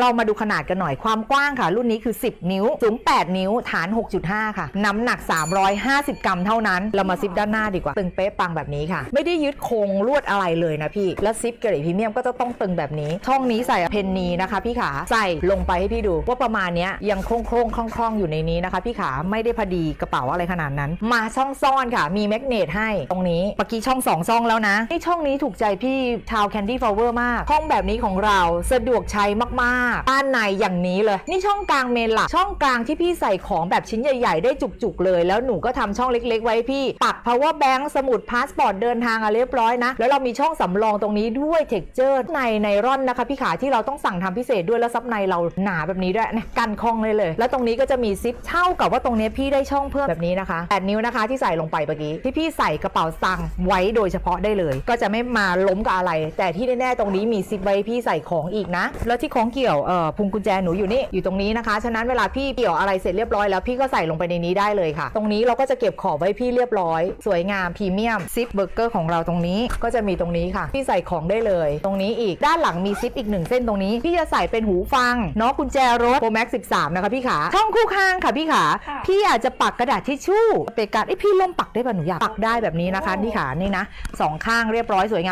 เรามาดูขนาดกันหน่อยความกว้างค่ะ รุ่นนี้คือ 10 นิ้ว สูง 8 นิ้ว ฐาน 6.5 ค่ะ น้ำหนัก 350 กรัมเท่านั้น เรามาซิปด้านหน้าดีกว่า ตึงเป๊ะปังแบบนี้ค่ะ ไม่ได้ยึดโครงลวดอะไรเลยนะพี่ และซิปเกรดพรีเมียมก็จะต้องตึงแบบนี้ ช่องนี้ใส่เพนนีนะคะพี่ขา ใส่ลงไปให้พี่ดู ว่าประมาณนี้ยังโครงโครงๆคล่องๆอยู่ในนี้นะคะ พี่ขา ไม่ได้พอดีกระเป๋าอะไรขนาดนั้น มาช่องซ่อนค่ะ มีแมกเนตให้ ตรงนี้เมื่อกี้ช่องสองช่องแล้วนะนี่ช่องนี้ถูกใจพี่ชาวแคนดี้ฟลเวอร์มาก ห้องแบบนี้ของเราสะดวกใช้มากๆด้านในอย่างนี้เลย นี่ช่องกลางเมนหลักช่องกลางที่พี่ใส่ของแบบชิ้นใหญ่ ๆ ได้จุกๆเลย แล้วหนูก็ทำช่องเล็ก ๆ ไว้พี่ ปัก power bank สมุดพาสปอร์ตเดินทางอะเรียบร้อยนะ แล้วเรามีช่องสำรองตรงนี้ด้วยเท็กเจอร์ในไนร่อนนะคะพี่ขาที่เราต้องสั่งทำพิเศษด้วยแล้วซับในเราหนาแบบนี้ด้วยนะกันคล่องเลยเลย แล้วตรงนี้ก็จะมีซิปเท่ากับว่าตรงนี้พี่ได้ช่องเพิ่มแบบนี้นะคะ8นิ้วนะคะที่ใส่ลงไปเมื่อกี้ที่พี่ใส่กระเป๋าตังไว้โดยเฉพาะได้เลย ก็จะไม่มาล้มกับอะไร แต่ที่แน่ๆตรงนี้มีซิปไว้พี่ใส่ของอีกนะ แล้วที่ของเกี่ยวเอ่อพุงกุญแจหนูอยู่นี่อยู่ตรงนี้นะคะ ฉะนั้นเวลาพี่เกี่ยวอะไรเสร็จเรียบร้อยแล้วพี่ก็ใส่ลงไปในนี้ได้เลยค่ะ ตรงนี้เราก็จะเก็บของไว้พี่เรียบร้อย สวยงามพรีเมียมซิปเบอร์เกอร์ของเราตรงนี้ก็จะมีตรงนี้ค่ะ พี่ใส่ของได้เลย ตรงนี้อีกด้านหลังมีซิปอีกหนึ่งเส้นตรงนี้ พี่จะใส่เป็นหูฟังเนาะกุญแจรถโปรแม็ก13 นะคะพี่ขาช่องคู่ข้างค่ะพี่ขาค่ะพี่อยากจะปักกระดาษทิชชู่เป็นการไอยพี่ล่มปักได้ป่ะหนูอยากปักได้แบบนี้นะคะที่ขานี่นะสองข้างเรียบร้อยสวยงาม